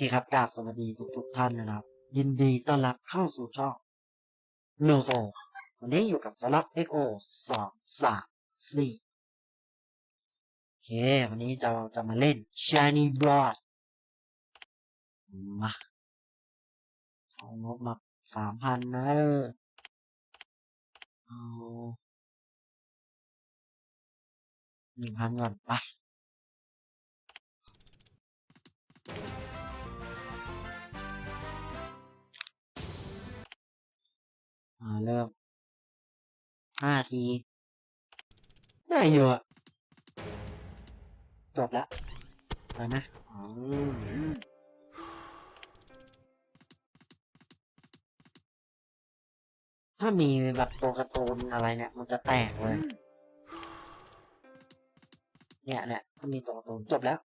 เคครับกราบสวัสดีทุกทุกๆท่านนะครับ ยินดีต้อนรับเข้าสู่ช่องโลโซวันนี้อยู่กับสลับ XO สองสามสี่โอเค วันนี้เราจะมาเล่น Shiny Blood มาเอางบมาสามพันนะเออเอาหนึ่งพันก่อนไป เริ่มห้าทีได้อยู่อะจบแล้วนะถ้ามีแบบตัวการ์ตูนอะไรเนี่ย มันจะแตกเลย เนี่ยเนี่ยถ้ามีตัวการ์ตูนจบแล้ว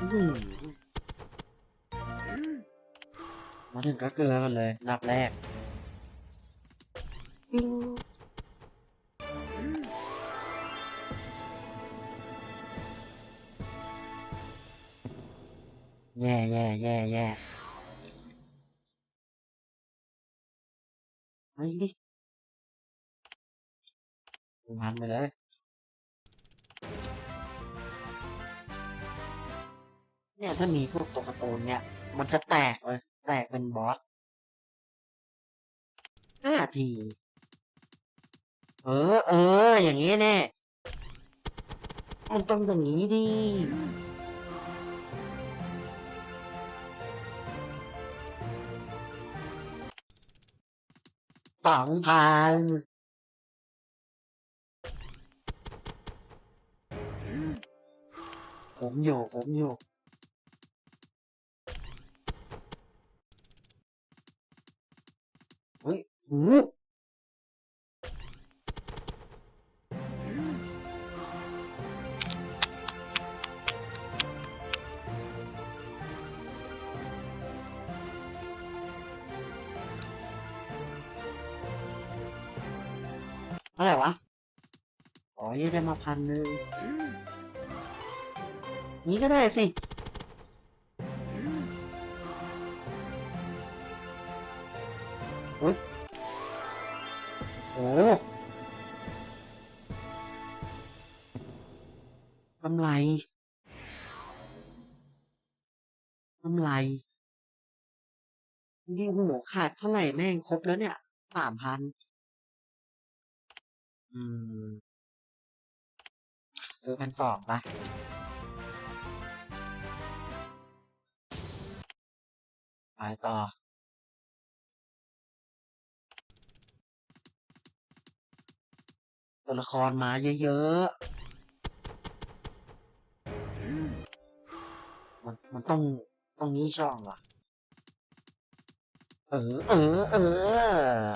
อืม มาถึงก็เกลือกันเลยนับแรกปิ้งแย่แย่แย่แย่เฮ้ยดิพันไปเลยเนี่ยถ้ามีพวกตัวการ์ตูนเนี่ย มันจะแตกเลยแตกเป็นบอสห้าที เออ เออ อย่างนี้แน่มันต้องอย่างนี้ดิสองพันผมอยู่ผมอยู่ เฮ้ยหูอะไรวะ อ๋อยี่ได้มาพันหนึ่งนี้ก็ได้สิ โอ้กำไรกำไรนี่โหขาดเท่าไหร่แม่งครบแล้วเนี่ยสามพันอืม ซื้อพันสองปะไปต่อ ตัวละครมาเยอะๆ มันมันต้องต้องนี้ช่องว่ะ เออ เออ เออ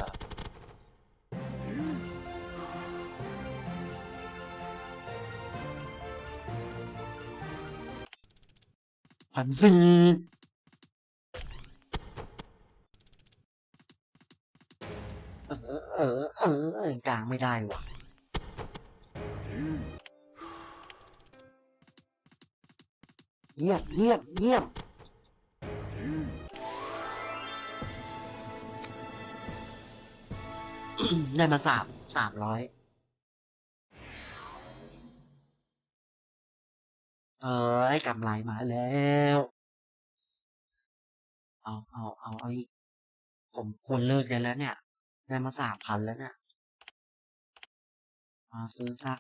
พันสี่เออ เออ เออเออกลางไม่ได้ว่ะ เยี่ยมเยี่ยมเยี่ยมได้มาสามสามร้อยเอ้ยกำไรมาแล้ว เอาเอาเอาเอาอีกผมควรเลิกได้แล้วเนี่ย ได้มาสามพันแล้วเนี่ย มาซื้อสัก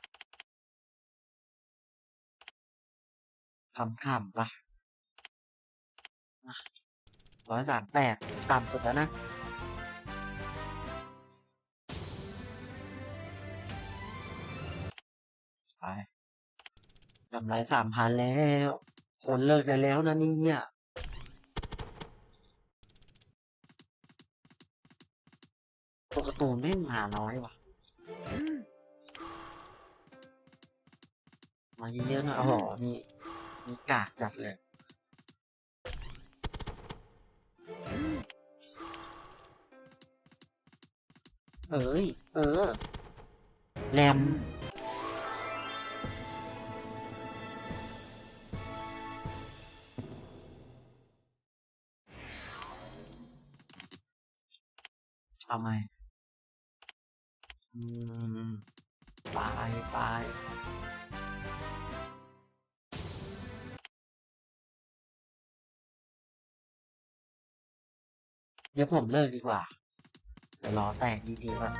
ขำๆปะร้อยสามแปดต่ำสุดแล้วนะไปกำไรสามพันแล้ว คนเลิกได้แล้วนะเนี่ยตัวการ์ตูนไม่งมาน้อยว่ะ มาเยอะๆหนะโอ้โหนี่ นี่กากจัดเลยเอ้ย เออ แรมทำไมอืม ไปไป เดี๋ยวผมเลิกดีกว่าเดี๋ยวรอแตกดีๆก่อน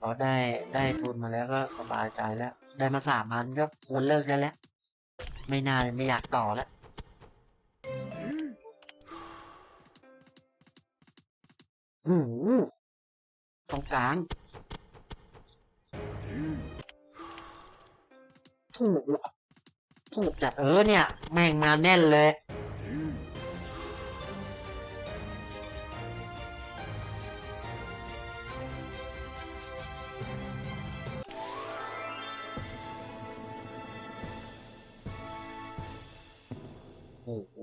พอได้ได้ทุนมาแล้วก็สบายใจแล้ว ได้มาสามพันก็ควรเลิกได้แล้ว ไม่นาเลยไม่อยากต่อแล้วโอ้โหตรงกลาง ถูกว่ะถูกจัดเออเนี่ย แม่งมาแน่นเลยโอ้โห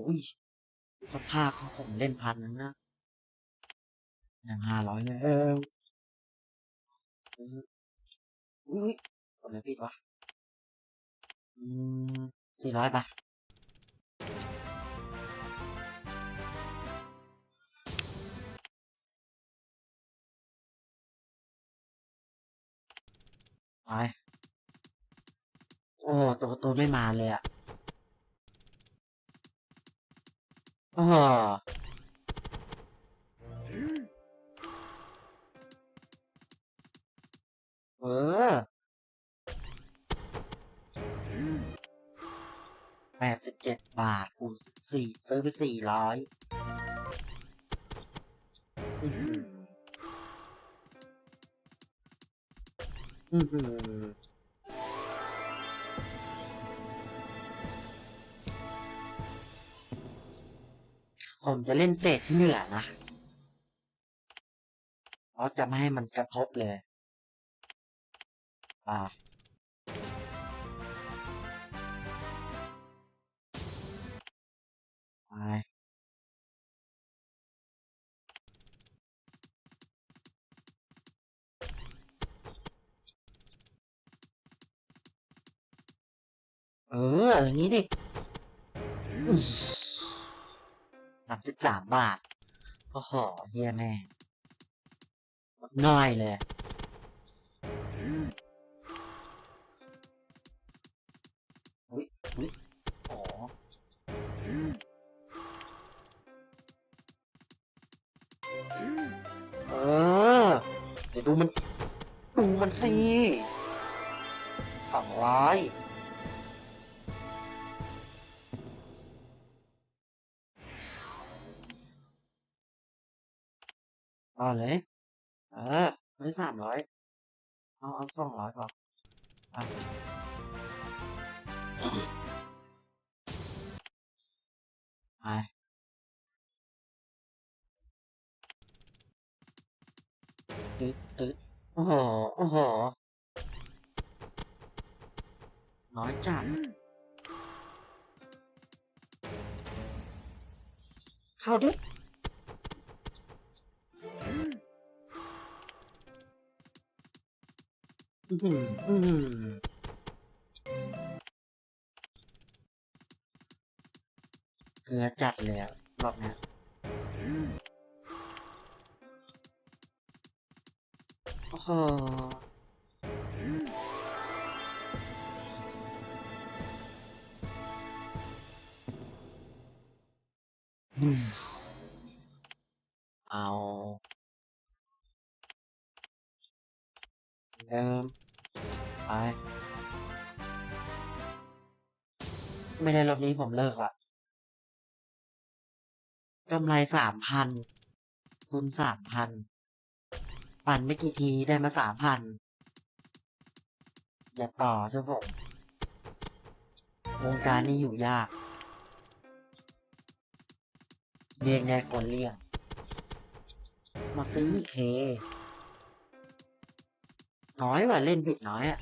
สภาพของผมเล่นพันนั้นนะอย่างห้าร้อยเลยเออเอออุ้ยกดอะไรผิดวะ อืมสี่ร้อยไปไปโอ้ตัวตัวไม่มาเลยอะโอ้เออ แปดสิบเจ็ดบาทคูณสี่ซื้อไปสี่ร้อยอือหืออือหือผมจะเล่นเศษที่เหลือนะเพราะจะไม่ให้มันกระทบเลย อ่า อออย่างนี้ดิสามสิบสามบาท โอ้โหเฮียแม่งน้อยเลย อุ้ยอุ้ยอ๋อเออ เดี๋ยวดูมัน ดูมันสิสองร้อย เอาเลย เออไม่สามร้อยเอาเอาสองร้อยพออะไปตึ๊ดตึ๊ดโอ้โห โอ้โห น้อยจัดเข้าดิ เกลือจัดเลยอะรอบนี้โอ้โหอืมเอาเดิม ไม่ได้รอบนี้ผมเลิกละกำไรสามพันทุนสามพันปั่นไม่กี่ทีได้มาสามพันอย่าต่อเจ้าผมวงการนี้อยู่ยากเรียกแน่คนเรียก มาซื้อเค น้อยว่ะเล่นบิดน้อยอะ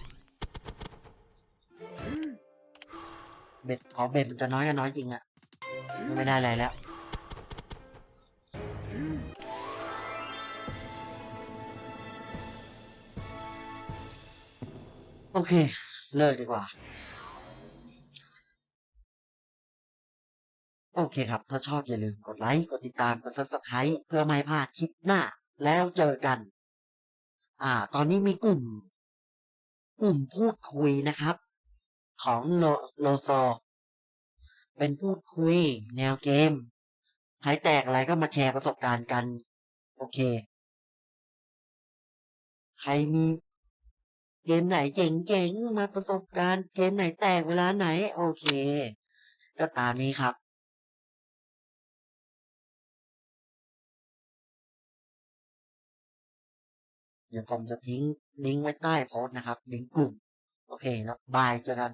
เบ็ดพอเบ็ดมันจะน้อยก็น้อยจริงอะไม่ได้อะไรแล้วโอเค เลิกดีกว่า โอเคครับ ถ้าชอบอย่าลืมกดไลค์ กดติดตาม กด subscribe เพื่อไม่พลาดคลิปหน้า แล้วเจอกัน อ่า ตอนนี้มีกลุ่ม กลุ่มพูดคุยนะครับ ของโลโลโซ เป็นพูดคุย แนวเกมใครแตกอะไรก็มาแชร์ประสบการณ์กัน โอเค ใครมีเกมไหนเจ๋งๆมาประสบการณ์ เกมไหนแตกเวลาไหน โอเค ก็ตามนี้ครับเดี๋ยวผมจะทิ้งลิงก์ไว้ใต้โพสต์นะครับ ลิงก์กลุ่ม โอเค แล้วบายเจอกัน